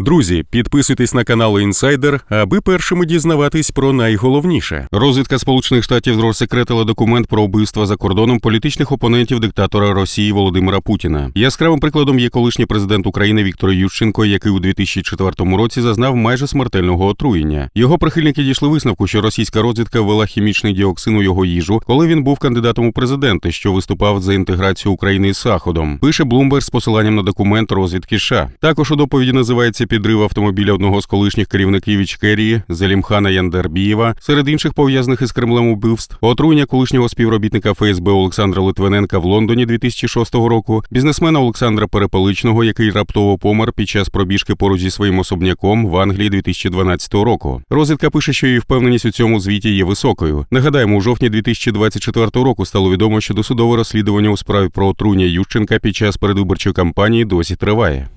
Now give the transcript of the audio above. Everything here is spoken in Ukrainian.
Друзі, підписуйтесь на канал Інсайдер, аби першими дізнаватись про найголовніше. Розвідка Сполучених Штатів розсекретила документ про вбивство за кордоном політичних опонентів диктатора Росії Володимира Путіна. Яскравим прикладом є колишній президент України Віктор Ющенко, який у 2004 році зазнав майже смертельного отруєння. Його прихильники дійшли висновку, що російська розвідка ввела хімічний діоксин у його їжу, коли він був кандидатом у президенти, що виступав за інтеграцію України з Заходом. Пише Блумберг з посиланням на документ розвідки США. Також у доповіді називається підрив автомобіля одного з колишніх керівників Ічкерії Залімхана Яндербієва, серед інших пов'язаних із Кремлем убивств, отруєння колишнього співробітника ФСБ Олександра Литвиненка в Лондоні 2006 року, бізнесмена Олександра Перепеличного, який раптово помер під час пробіжки поруч зі своїм особняком в Англії 2012 року. Розвідка пише, що її впевненість у цьому звіті є високою. Нагадаємо, у жовтні 2024 року стало відомо, що досудове розслідування у справі про отруєння Ющенка під час передвиборчої кампанії досі триває.